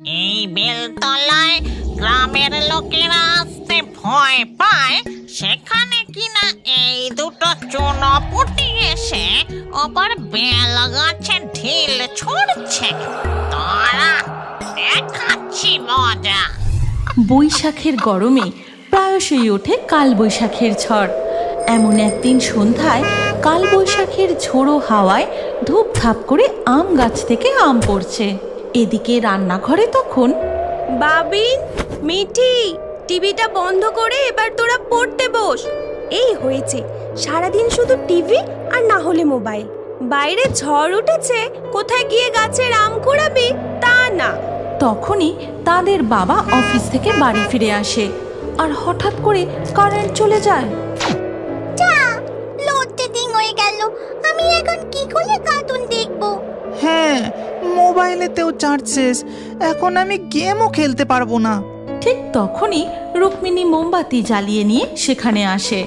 এই বেলতলায় গ্রামের লোকেরা আসতে ভয় পায়। সেখানে কিনা এই দুটো চুনোপুটি এসে ওপর বেল গাছে ঢিল ছুড়ছে। তারা দেখাচ্ছি মজা। বৈশাখের গরমে প্রায়শই ওঠে কালবৈশাখের ঝড়। এমন একদিন সন্ধ্যায় কালবৈশাখের ঝোড়ো হাওয়ায় ধূপধাপ করে আম গাছ থেকে আম পড়ছে। এদিকে রান্নাঘরে তখন বাবিন মিঠি টিভিটা বন্ধ করে এবার তোরা পড়তে বস। এই হয়েছে সারাদিন শুধু টিভি আর না হলে মোবাইল। বাইরে ঝড় উঠেছে কোথায় গিয়ে গাছের আম কুড়াবি তা না। তখনই তাদের বাবা অফিস থেকে বাড়ি ফিরে আসে আর হঠাৎ করে কারেন্ট চলে যায়। হয়ে গেল। আমি এখন কি করে কার্টুন দেখব? হ্যাঁ মোবাইলেতেও চার্জ শেষ এখন আমি গেমও খেলতে পারব না। ঠিক তখনই রুক্মিণী মোমবাতি জ্বালিয়ে নিয়ে সেখানে আসে।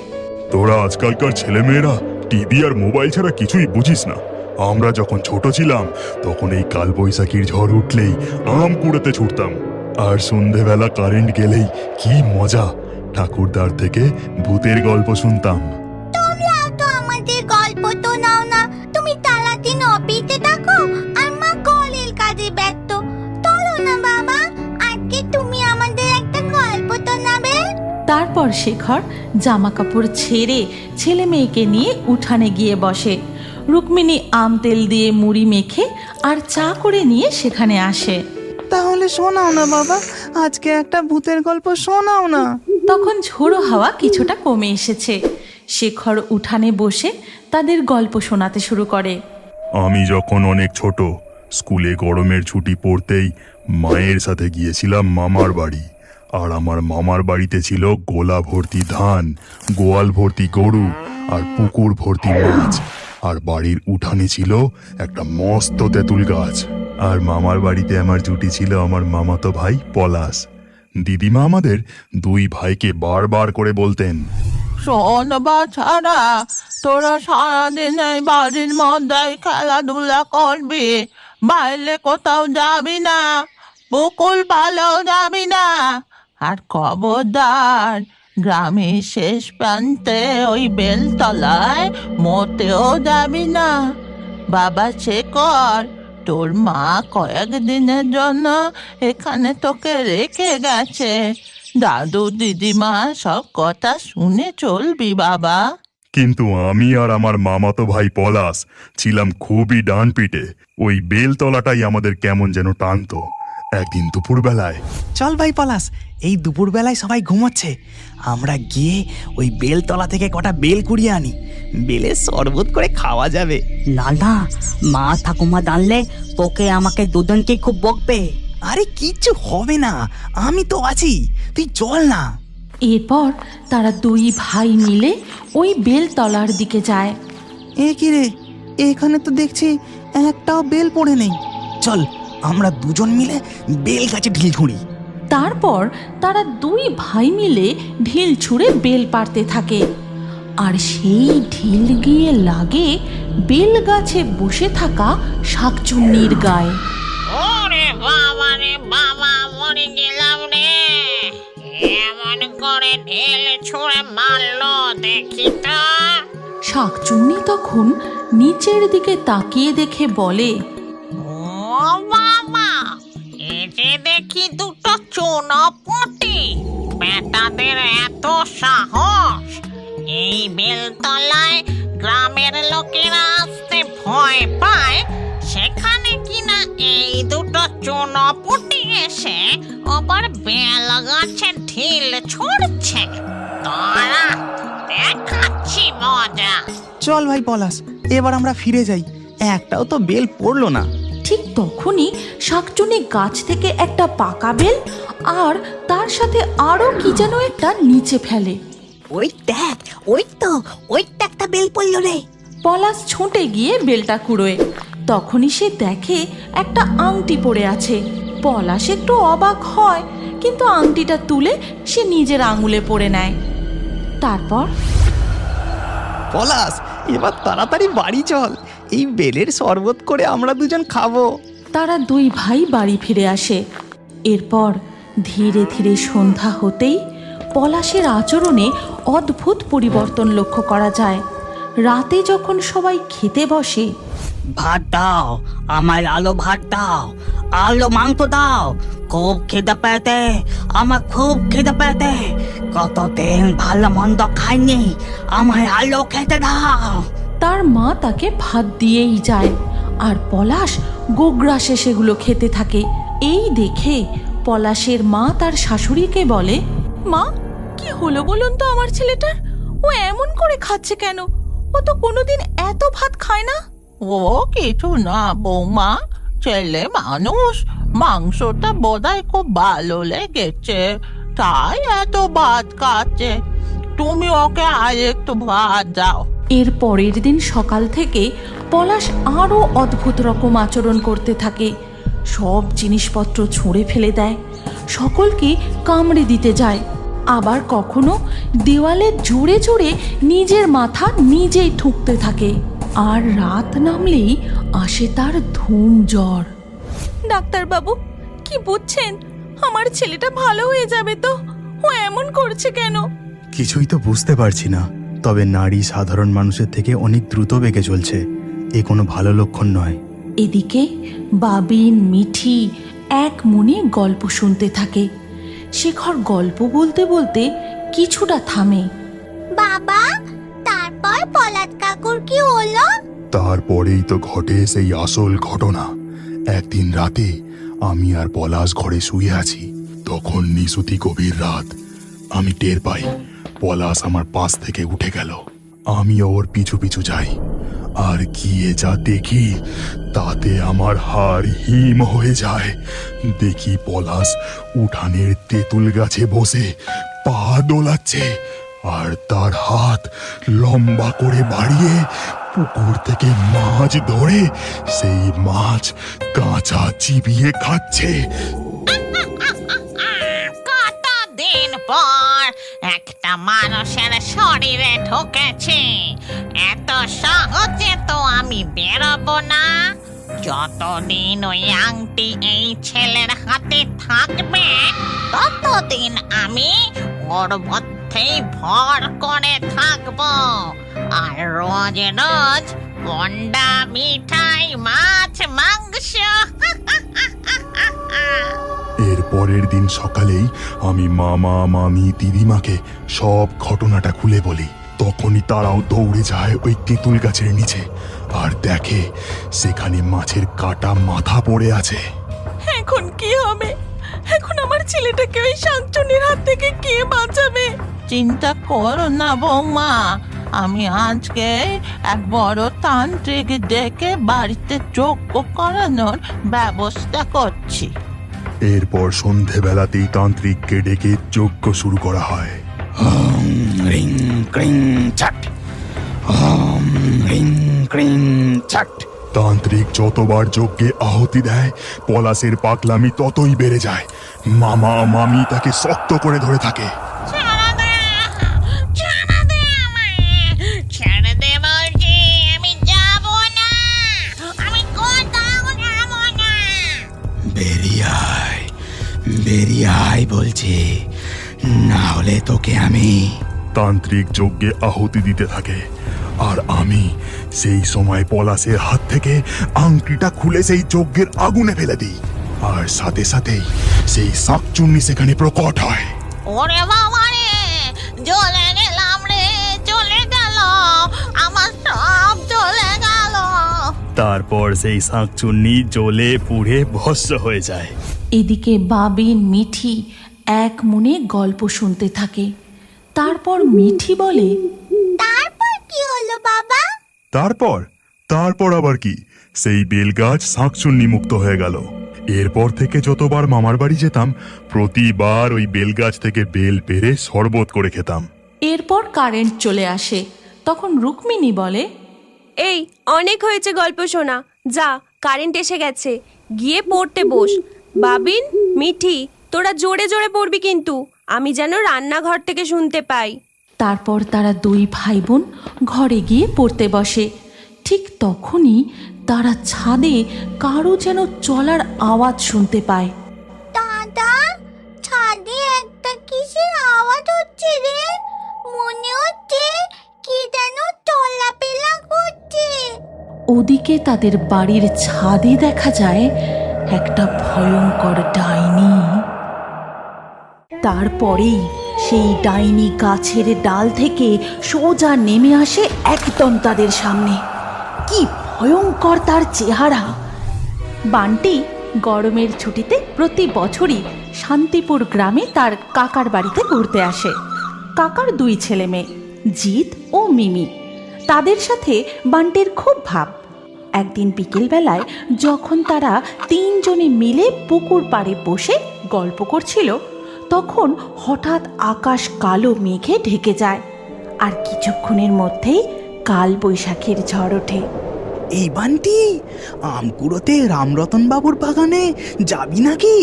তোরা আজকালকার ছেলেমেয়েরা টিভি আর মোবাইল ছাড়া কিছুই বুঝিস না। আমরা যখন ছোট ছিলাম তখন এই কালবৈশাখীর ঝড় উঠলেই আম কুড়াতে ছুটতাম। আর সন্ধেবেলা কারেন্ট গেলেই কি মজা। ঠাকুরদার থেকে ভূতের গল্প শুনতাম। শেখর জামা কাপড় ছেড়ে ছেলে মেয়েকে নিয়ে উঠানে গিয়ে বসে। রুক্মিণী আম তেল দিয়ে মুড়ি মেখে আর চা করে নিয়ে সেখানে আসে। তাহলে শোনাও না বাবা আজকে একটা ভূতের গল্প শোনাও না। তখন ঝোড়ো হাওয়া কিছুটা কমে এসেছে। শেখর উঠানে বসে তাদের গল্প শোনাতে শুরু করে। আমি যখন অনেক ছোট স্কুলে গরমের ছুটি পড়তেই মায়ের সাথে গিয়েছিলাম মামার বাড়ি। আর আমার মামার বাড়িতে ছিল গোলা ভর্তি ধান, গোয়াল ভর্তি গরু আর পুকুর ভর্তি মাছ। আর বাড়ির উঠানে ছিল একটা মস্ত তেঁতুল গাছ। আর মামার বাড়িতে আমার জুটি ছিল আমার মামাতো ভাই পলাশ। দিদিমা আমাদের দুই ভাইকে বারবার করে বলতেন, শোন বাছারা, তোরা সারাদিন বাড়ির মধ্যে খেলাধুলা করবি, বাইরে কোথাও যাবি না পুকুল পালেও যাবি না আর খবরদার গ্রামের শেষ প্রান্তে ওই বেলতলায় মোটেও যাবি না। বাবা শেখর তোর মা কয়েকদিনের জন্য এখানে তোকে রেখে গেছে। দাদু, দিদিমা, সব কথা শুনে চলবি বাবা। কিন্তু আমি আর আমার মামাতো ভাই পলাশ ছিলাম খুবই ডান পিটে ওই বেলতলাটাই আমাদের কেমন যেন টানতো। একদিন দুপুরবেলায়। চল ভাই পলাশ এই দুপুরবেলায় সবাই ঘুমাচ্ছে। আমরা গিয়ে ওই বেলতলা থেকে কটা বেল কুড়িয়ে আনি। বেলের শরবত করে খাওয়া যাবে। না না মা ঠাকুমা জানলে তোকে আমাকে দুজনকে খুব বকবে। আরে কিচ্ছু হবে না আমি তো আছি তুই চল না। এরপর তারা দুই ভাই মিলে ওই বেলতলার দিকে যায়। এ কি রে এখানে তো দেখছি একটাও বেল পড়ে নেই। চল আমরা দুজন মিলে বেল গাছে ঢিল ছুঁড়ি। তারপর তারা দুই ভাই মিলে ঢিল ছুঁড়ে বেল পারতে থাকে। আর সেই ঢিল গিয়ে লাগে বেল গাছে বসে থাকা শাকচুন্নির গায়ে। ওরে বাবা রে বাবা মরে গেলাম রে। এমন করে ঢেল ছুঁড়ে মারলো দেখি তো। শাকচুন্নি তখন নিচের দিকে তাকিয়ে দেখে বলে ও বাবা এতে দেখি দুটো চুনোপুটি বেটাদের এত সাহস। এই বেলতলায় গ্রামের লোকেরা আসতে ভয় পায়। সেখানে কিনা এই দুটো চুনোপুটি এসে ওপর বেল গাছে ঢিল ছুড়ছে। তারা দেখাচ্ছি মজা। চল ভাই পলাশ, এবার আমরা ফিরে যাই। একটাও তো বেল পড়ল না। ঠিক তখনই শাকচুনি গাছ থেকে একটা পাকা বেল আর তার সাথে আরও কি যেন একটা নিচে ফেলে। ওই দেখ ওই তো ওইটা একটা বেল পড়ল রে। পলাশ ছুটে গিয়ে বেলটা কুড়োয়। তখনই সে দেখে একটা আংটি পড়ে আছে। পলাশ একটু অবাক হয় কিন্তু আংটিটা তুলে সে নিজের আঙুলে পরে নেয়। তারপর? পলাশ এবার তাড়াতাড়ি বাড়ি চল। এই বেলের শরবত করে আমরা দুজন খাব। তারা দুই ভাই বাড়ি ফিরে আসে। এরপর ধীরে ধীরে সন্ধ্যা হতেই পলাশের আচরণে অদ্ভুত পরিবর্তন লক্ষ্য করা যায়। রাতে যখন সবাই খেতে বসে ভাত দাও আমায় আলো ভাত দাও আলো মাংস দাও খুব খিদে পেতে আমার খুব খিদে পেতে কতদিন ভালো মন্দ খাইনি আমায় আলো খেতে দাও। তার মা তাকে ভাত দিয়েই যায়। আর পলাশ গোগ্রাসে সেগুলো খেতে থাকে। এই দেখে পলাশের মা তার শাশুড়িকে বলে, মা, কি হলো বলুন তো আমার ছেলেটার? ও এমন করে খাচ্ছে কেন? ও তো কোনোদিন এত ভাত খায় না? ও কিছু না বৌমা, ছেলে মানুষ, মাংসটা বোধহয় খুব ভালো লেগেছে, তাই এত ভাত খাচ্ছে। তুমি ওকে আর একটু ভাত দাও। এর পরের দিন সকাল থেকে পলাশ আরও অদ্ভুত রকম আচরণ করতে থাকে। সব জিনিসপত্র ছুঁড়ে ফেলে দেয়। সকলকে কামড়ে দিতে যায়। আবার কখনো দেওয়ালে জোরে জোরে নিজের মাথা নিজেই ঠুকতে থাকে। আর রাত নামলেই আসে তার ধুম জ্বর। ডাক্তারবাবু কি বুঝছেন? আমার ছেলেটা ভালো হয়ে যাবে তো? ও এমন করছে কেন? কিছুই তো বুঝতে পারছি না। তবে নারী সাধারণ মানুষের থেকে অনেক দ্রুত বেগে চলছে। এ কোনো ভালো লক্ষণ নয়। এদিকে বাবিন মিঠি এক মনে গল্প শুনতে থাকে। শেখর গল্প বলতে বলতে কিছুটা থামে। বাবা তারপর পলাত কাকুর কি হলো? তারপরেই তো ঘটে সেই আসল ঘটনা। একদিন রাতে আমি আর পলাশ ঘরে শুয়ে আছি। তখন নিশুতি গভীর রাত। আমি টের পাই পলাশ আমার পাশ থেকে উঠে গেল। আমি ওর পিছু পিছু যাই। আর গিয়ে যা দেখি, তাতে আমার হাড় হিম হয়ে যায়। দেখি পলাশ উঠানের তেঁতুল গাছে বসে, পা দোলাচ্ছে, আর তার হাত লম্বা করে বাড়িয়ে পুকুর থেকে মাছ ধরে সেই মাছ কাঁচা চিবিয়ে খাচ্ছে। মানুষের শরীরে ঢুকেছে। এত সহজে তো আমি বেরোবো না। যতদিন ওই আংটি এই ছেলের হাতে থাকবে, ততদিন আমি ওর মধ্যেই ভর করে থাকব। আর রোজ রোজ বন্ডা মিঠাই, মাছ, মাংস এর পরের দিন সকালেই আমি মামা মামি দিদিমাকে সব ঘটনাটা খুলে বলি। তখনই তারাও দৌড়ে যায় ওই তেঁতুল গাছের নিচে আর দেখে সেখানে মাছের কাটা মাথা পড়ে আছে। এখন কি হবে? এখন আমার ছেলেটাকে ওই শাকচুনির হাত থেকে কে বাঁচাবে? চিন্তা করো না বৌমা আমি আজকে এক বড় তান্ত্রিক ডেকে বাড়িতে যোগ্য করানোর ব্যবস্থা করছি। এরপর সন্ধেবেলাতেই তান্ত্রিককে ডেকে যজ্ঞ শুরু করা হয়। রিং ক্রিং চাট ওম রিং ক্রিং চাট তান্ত্রিক যতবার যজ্ঞে আহতি দেয় পলাশের পাকলামি ততই বেড়ে যায়। মামা মামি তাকে শক্ত করে ধরে থাকে। বেরিয়ে আয় বলছে। না হলে তোকে আমি তান্ত্রিক যজ্ঞে আহুতি দিতে থাকে। আর আমি সেই সময় পলাশের হাত থেকে আংটিটা খুলে সেই যজ্ঞের আগুনে ফেলে দিই। আর সাথে সাথেই সেই শাকচুন্নি সেখানে প্রকট হয়। ওরে বাবা রে জ্বলে গেলাম রে চলে গেল আমার সব চলে গেল। তারপর সেই শাঁকচুন্নি জ্বলে পুড়ে ভস্য হয়ে যায়। এদিকে বাবিন মিঠি এক মনে গল্প শুনতে থাকে। তারপর মিঠি বলে তারপর কি হলো বাবা? তারপর? তারপর আবার কি? সেই বেলগাছ শাঁকচুন্নি মুক্ত হয়ে গেল। এরপর থেকে যতবার মামার বাড়ি যেতাম প্রতিবার ওই বেলগাছ থেকে বেল পেরে শরবত করে খেতাম। এরপর কারেন্ট চলে আসে। তখন রুক্মিণী বলে এই অনেক হয়েছে গল্প শোনা। যা কারেন্ট এসে গেছে। গিয়ে পড়তে বস। বাবিন মিঠি তোরা জোরে জোরে পড়বি কিন্তু। আমি যেন রান্নাঘর থেকে শুনতে পাই। তারপর তারা দুই ভাই বোন ঘরে গিয়ে পড়তে বসে। ঠিক তখনই তারা ছাদে কারও যেন চলার আওয়াজ শুনতে পায়। দাদা কিসের আওয়াজ হচ্ছে রে? মনে হচ্ছে কি যেন করছে। ওদিকে তাদের বাড়ির ছাদে দেখা যায় একটা ভয়ঙ্কর ডাইনি। তারপরেই সেই ডাইনি গাছের ডাল থেকে সোজা নেমে আসে একদম তাদের সামনে। কি ভয়ঙ্কর তার চেহারা। বান্টি গরমের ছুটিতে প্রতি বছরই শান্তিপুর গ্রামে তার কাকার বাড়িতে ঘুরতে আসে। কাকার দুই ছেলে মেয়ে, জিৎ ও মিমি। তাদের সাথে বান্টির খুব ভাব। একদিন বিকেলবেলায় যখন তারা তিনজনে মিলে পুকুর পাড়ে বসে গল্প করছিল তখন হঠাৎ আকাশ কালো মেঘে ঢেকে যায় আর কিছুক্ষণের মধ্যেই কাল বৈশাখের ঝড় ওঠে। এই বান্টি আমকুড়োতে রামরতন বাবুর বাগানে যাবি নাকি?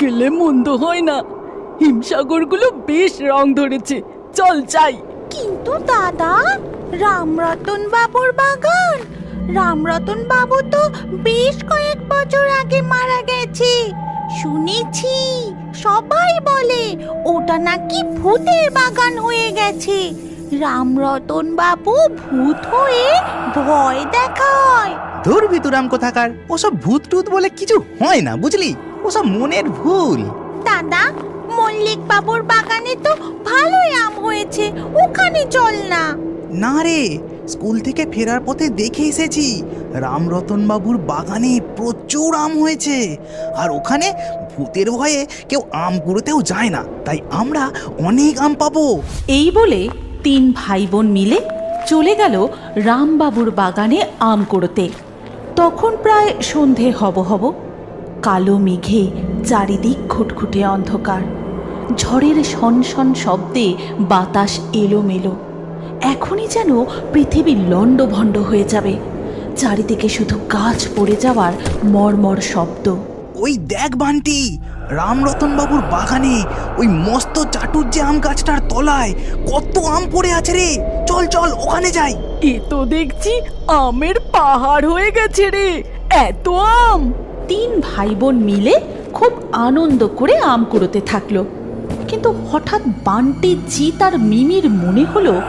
গেলে মন্দ হয় না। হিমসাগরগুলো বেশ রং ধরেছে। চল চাই কিন্তু দাদা রামরতন বাবুর বাগান রামরতন বাবু তো বেশ কয়েক বছর আগে মারা গেছে। শুনেছি সবাই বলে ওটা নাকি ভূতের বাগান হয়ে গেছে। রামরতন বাবু ভূত হয়ে ভয় দেখায়। ধুর ভিতুরাম কোথাকার ওসব ভূত টুত বলে কিছু হয় না বুঝলি? ওসব মনের ভুল। দাদা মল্লিক বাবুর বাগানে তো ভালোই আম হয়েছে ওখানে চল না। না রে স্কুল থেকে ফেরার পথে দেখে এসেছি রামরতন বাবুর বাগানে প্রচুর আম হয়েছে। আর ওখানে ভূতের ভয়ে কেউ আম কুড়োতেও যায় না, তাই আমরা অনেক আম পাবো। এই বলে তিন ভাই বোন মিলে চলে গেল রামবাবুর বাগানে আম কুড়োতে তখন প্রায় সন্ধে হব হব। কালো মেঘে চারিদিক খুটখুটে অন্ধকার। ঝড়ের শনশন শব্দে বাতাস এলোমেলো। এখনই যেন পৃথিবী লণ্ডভণ্ড হয়ে যাবে। চারিদিকে শুধু গাছ পড়ে যাওয়ার মর্মর শব্দ। ওই দেখ বান্টি রামরতন বাবুর বাগানে ওই মস্ত চাটুর আম গাছটার তলায় কত আম পড়ে আছে রে। চল চল ওখানে যাই। এ তো দেখছি আমের পাহাড় হয়ে গেছে রে এত আম। তিন ভাই বোন মিলে খুব আনন্দ করে আম কুড়োতে থাকল। কিন্তু হঠাৎ বান্টি জিত আর মিমির মনে হলো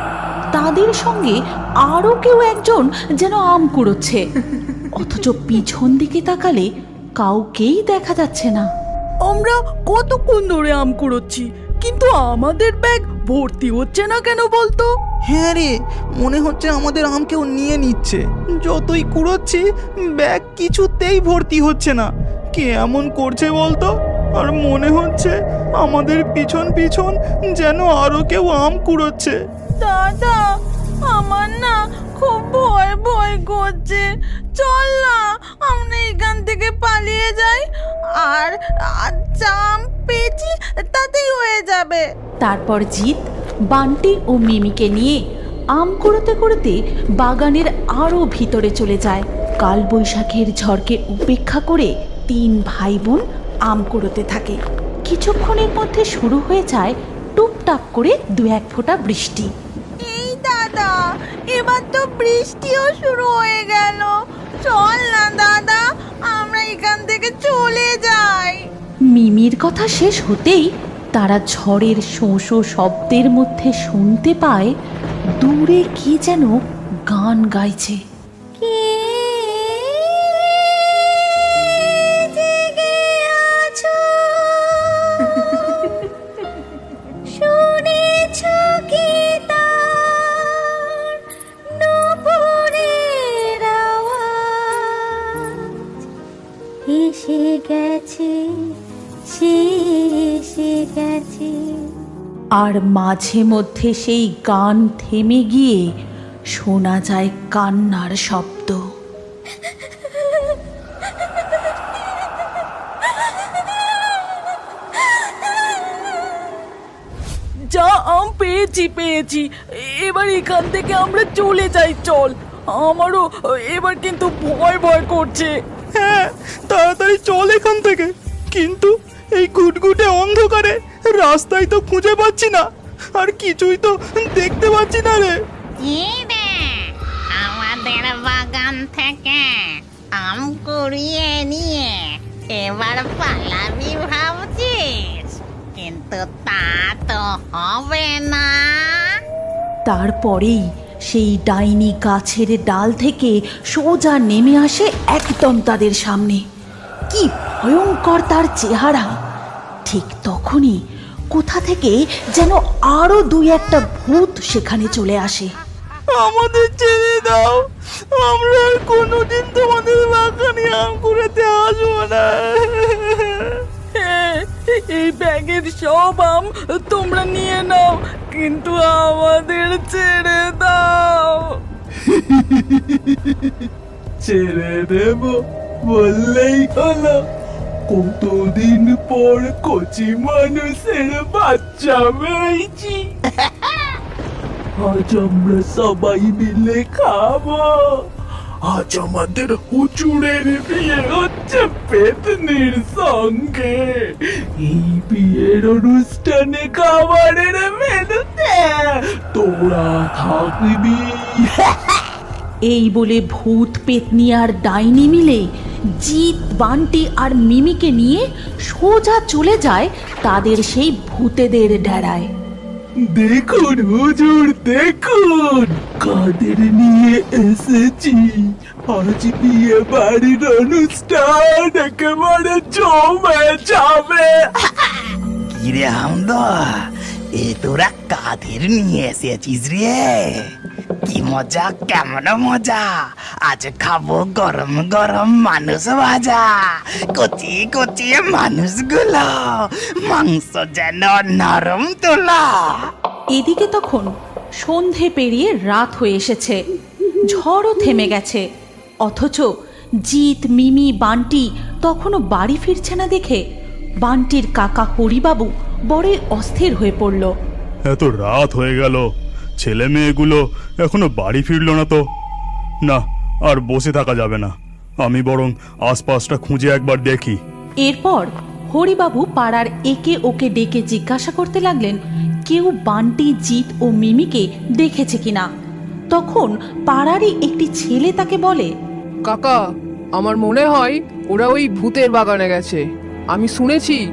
তাদের সঙ্গে আরও কেউ একজন যেন আম কুড়োচ্ছে। অথচ পিছন দিকে তাকালে কাউকেই দেখা যাচ্ছে না। আমরা কতক্ষণ ধরে আম কুড়োচ্ছি কিন্তু আমাদের ব্যাগ ভর্তি হচ্ছে না কেন বলতো? হ্যাঁ রে মনে হচ্ছে আমাদের আম কেউ নিয়ে নিচ্ছে। যতই কুড়োচ্ছি ব্যাগ কিছুতেই ভর্তি হচ্ছে না। কে এমন করছে বলতো? আর মনে হচ্ছে আমাদের পিছন পিছন যেন আরও কেউ আম কুড়োচ্ছে। দাদা, আমার না খুব ভয় ভয় করছে। চল না, আমরা এখান থেকে পালিয়ে যাই। আর চাম পেয়েছি, তাতেই হয়ে যাবে। তারপর জিৎ, বান্টি ও মিমিকে নিয়ে আম কুড়োতে কুড়োতে বাগানের আরও ভিতরে চলে যায়। কালবৈশাখের ঝড়কে উপেক্ষা করে তিন ভাই বোন আম কুড়োতে থাকে। কিছুক্ষণের মধ্যে শুরু হয়ে যায় টুপটাপ করে দু এক ফোঁটা বৃষ্টি। এবার তো বৃষ্টিও শুরু হয়ে গেল। চল না দাদা আমরা এখান থেকে চলে যাই। মিমির কথা শেষ হতেই তারা ঝড়ের শোঁশো শব্দের মধ্যে শুনতে পায় দূরে কি যেন গান গাইছে। কে আর মাঝে মধ্যে সেই গান থেমে গিয়ে শোনা যায় কান্নার শব্দ। যা আম পেয়েছি পেয়েছি। এবার এখান থেকে আমরা চলে যাই চল। আমারও এবার কিন্তু ভয় ভয় করছে। হ্যাঁ তাড়াতাড়ি চল এখান থেকে। কিন্তু এই ঘুটঘুটে অন্ধকারে রাস্তায় তো খুঁজে পাচ্ছি না। আর কিছুই তো দেখতে পাচ্ছি না রে। কি রে আমাদের বাগান থেকে আম কুড়িয়ে নিয়ে এবার পালাবি ভাবছিস কিন্তু তা তো হবে না। তারপরেই সেই ডাইনি গাছের ডাল থেকে সোজা নেমে আসে একদম তাদের সামনে। কি ভয়ঙ্কর তার চেহারা। ঠিক তখনই কোথা থেকে যেন আরও দুই একটা ভূত সেখানে চলে আসে। আমাদের ছেড়ে দাও। আমরা আর কোনোদিন তোমাদের বাগানে আম কুড়াতে আসব না। এই ব্যাগের সব আম তোমরা নিয়ে নাও কিন্তু আমাদের ছেড়ে দাও। ছেড়ে দেব বললেই হলো। কতদিন পর কচি মানুষের বাচ্চা পেয়েছি আজ আমরা সবাই মিলে খাব। আজ আমাদের হুচুরের বিয়ে হচ্ছে পেতনির সঙ্গে। এই বিয়ের অনুষ্ঠানে খাবারের মেনুতে তোরা থাকবি। এই বলে ভূত পেতনি আর ডাইনি মিলে জিত বান্টি আর মিমিকে নিয়ে সোজা চলে যায় তাদের সেই ভূতেদের ডেরায়। দেখুন হুজুর দেখুন। কাদের নিয়ে এসেছি? আজ বিয়ে বাড়ির অনুষ্ঠান একেবারে জমে যাবে। কিরে হামদা এ তোরা কাদের নিয়ে এসেছিস রে। কি মজা, কেমন মজা। আজ খাব গরম গরম মানুষ ভাজা। কচি কচি মানুষগুলো, মাংস যেন নরম তোলা। এদিকে তখন সন্ধে পেরিয়ে রাত হয়ে এসেছে। ঝড়ও থেমে গেছে। অথচ জিত মিমি, বান্টি তখনও বাড়ি ফিরছে না দেখে বান্টির কাকা হরিবাবু বড়ই অস্থির হয়ে পড়ল। এত রাত হয়ে গেল। ছেলে মেয়েগুলো এখনও বাড়ি ফিরলো না তো। না আর বসে থাকা যাবে না। আমি বরং আশপাশটা খুঁজে একবার দেখি। এরপর হরিবাবু পাড়ার একে ওকে ডেকে জিজ্ঞাসা করতে লাগলেন কেউ বান্টি জিত ও মিমিকে দেখেছে কিনা? তখন পাড়ারই একটি ছেলে তাকে বলে কাকা আমার মনে হয় ওরা ওই ভূতের বাগানে গেছে। আমি শুনেছি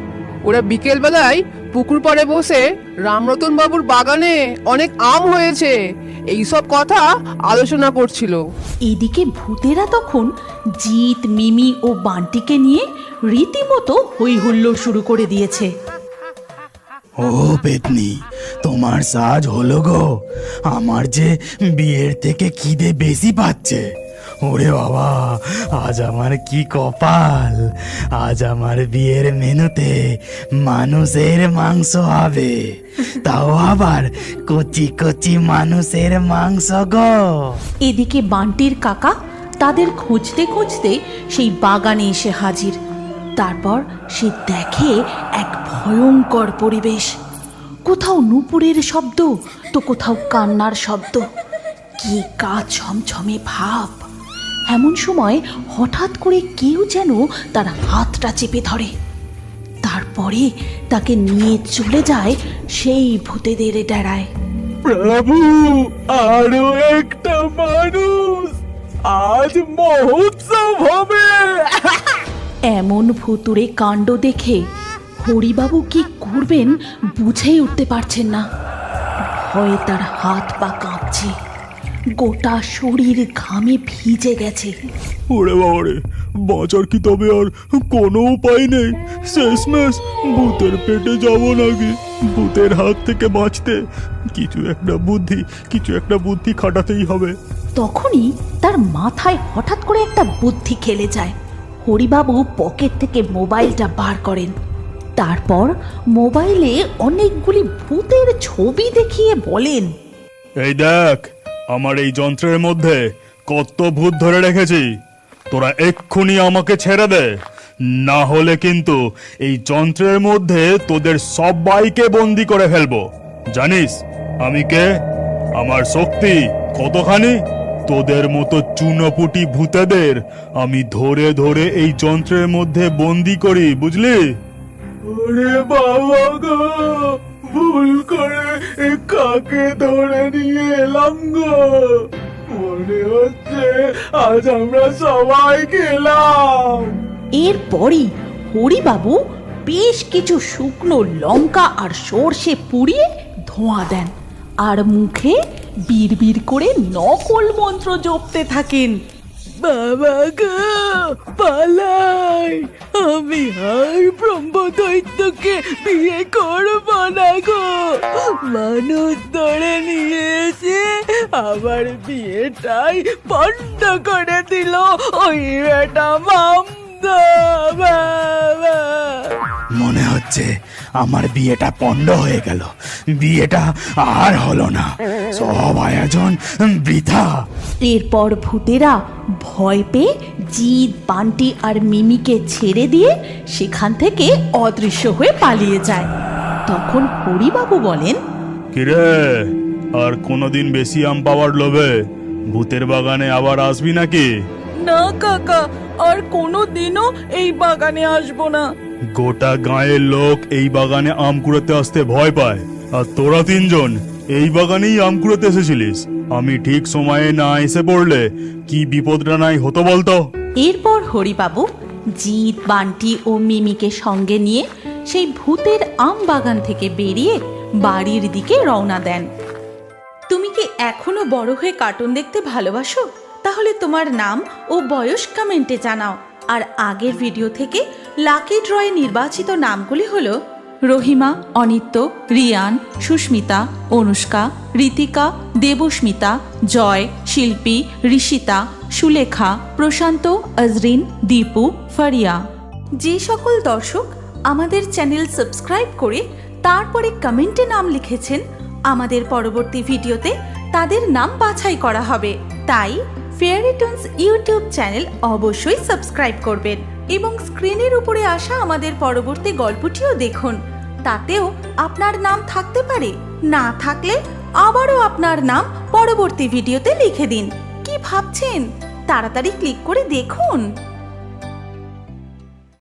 ওরা বিকেল বেলায় পুকুর পাড়ে বসে রামরতন বাবুর বাগানে অনেক আম হয়েছে। এইসব কথা আলোচনা করছিল। এদিকে ভূতেরা তখন জিত মিমি ও বান্টিকে নিয়ে রীতিমতো হই হুল্লোড় শুরু করে দিয়েছে। ও পেতনি তোমার সাজ হলো গো। আমার যে বিয়ের থেকে খিদে বেশি পাচ্ছে। ওরে বাবা, আজ আমার কি কপাল? আজ আমার বিয়ের মেনুতে মানুষের মাংস হবে। তাও আবার কচি কচি মানুষের মাংস গো। এদিকে বান্টির কাকা তাদের খুঁজতে খুঁজতে সেই বাগানে এসে হাজির। তারপর সে দেখে এক ভয়ঙ্কর পরিবেশ। কোথাও নুপুরের শব্দ, তো কোথাও কান্নার শব্দ। কি কাজ ছমছমে ভাব। এমন সময় হঠাৎ করে কেউ যেন তার হাতটা চেপে ধরে। তারপরে তাকে নিয়ে চলে যায় সেই ভূতেদের ডেরায়। প্রভু আরও একটা মানুষ। আজ মহোৎসব হবে। এমন ভুতুরে কাণ্ড দেখে হরিবাবু কি করবেন বুঝেই উঠতে পারছেন না। ভয়ে তার হাত পা কাঁপছে। গোটা শরীর ঘামে ভিজে গেছে। ওরে বাবারে বাঁচার কি তবে আর কোনো উপায় নেই। শেষমেশ ভূতের পেটে যাব নাকি? ভূতের হাত থেকে বাঁচতে কিছু একটা বুদ্ধি কিছু একটা বুদ্ধি খাটাতেই হবে। তখনই তার মাথায় হঠাৎ করে একটা বুদ্ধি খেলে যায়। হরিবাবু পকেট থেকে মোবাইলটা বার করেন। তারপর মোবাইলে অনেকগুলি ভূতের ছবি দেখিয়ে বলেন এই দেখ আমার এই যন্ত্রের মধ্যে কত ভূত ধরে রেখেছি। তোরা এক্ষুনি আমাকে ছেড়ে দে। না হলে কিন্তু এই যন্ত্রের মধ্যে তোদের সবাইকে বন্দি করে ফেলব। জানিস, আমি কে? আমার শক্তি কতখানি? তোদের মতো চুনোপুটি ভূতেদের আমি ধরে ধরে এই যন্ত্রের মধ্যে বন্দি করি, বুঝলি? বাবা ভুল করে কাকে ধরে নিয়ে এলাম গো। মনে হচ্ছে আজ আমরা সবাই গেলাম। এরপরই হরিবাবু বেশ কিছু শুকনো লঙ্কা আর সর্ষে পুড়িয়ে ধোঁয়া দেন। আর মুখে বিড়বিড় করে নকল মন্ত্র জপতে থাকেন। বাবা গো পালাই। আমি আর ব্রহ্মদৈত্যকে বিয়ে করব না গো। মানুষ ধরে নিয়েছে আবার বিয়েটাই বন্ধ করে দিল ওই বেটা মামদা বাবা। মনে হচ্ছে আমার বিয়েটা পণ্ড হয়ে গেল। বিয়েটা আর হলো না। সব আয়োজন বৃথা। এরপর ভূতেরা ভয় পেয়ে জিদ বান্টি আর মিমিকে ছেড়ে দিয়ে সেখান থেকে অদৃশ্য হয়ে পালিয়ে যায়। তখন হরিবাবু বলেন কিরে আর কোনোদিন বেশি আম পাওয়ার লোভে ভূতের বাগানে আবার আসবি নাকি? না কাকা আর কোনো দিনও এই বাগানে আসব না। গোটা গাঁয়ের লোক এই বাগানে আম কুড়াতে আসতে ভয় পায়। আর তোরা তিনজন এই বাগানেই আম কুড়াতে এসেছিলিস। আমি ঠিক সময়ে না এসে পড়লে কি বিপদটা নাই হতো বলতো? এরপর হরিবাবু জিৎ, বান্টি ও মিমিকে সঙ্গে নিয়ে সেই ভূতের আম বাগান থেকে বেরিয়ে বাড়ির দিকে রওনা দেন। তুমি কি এখনও বড় হয়ে কার্টুন দেখতে ভালোবাসো? তাহলে তোমার নাম ও বয়স কমেন্টে জানাও। আর আগের ভিডিও থেকে লাকি ড্রয়ে নির্বাচিত নামগুলি হলো রহিমা, অনিত্য, রিয়ান, সুস্মিতা, অনুষ্কা ঋতিকা দেবস্মিতা, জয়, শিল্পী, ঋষিতা, সুলেখা, প্রশান্ত আজরিন দীপু, ফারিয়া। যে সকল দর্শক আমাদের চ্যানেল সাবস্ক্রাইব করে তারপরে কমেন্টে নাম লিখেছেন, আমাদের পরবর্তী ভিডিওতে তাদের নাম বাছাই করা হবে। তাই ফেয়ারিটন্স ইউটিউব চ্যানেল অবশ্যই সাবস্ক্রাইব করবেন এবং স্ক্রিনের উপরে আসা আমাদের পরবর্তী গল্পটিও দেখুন। তাতেও আপনার নাম থাকতে পারে। না থাকলে আবারও আপনার নাম পরবর্তী ভিডিওতে লিখে দিন। কি ভাবছেন? তাড়াতাড়ি ক্লিক করে দেখুন।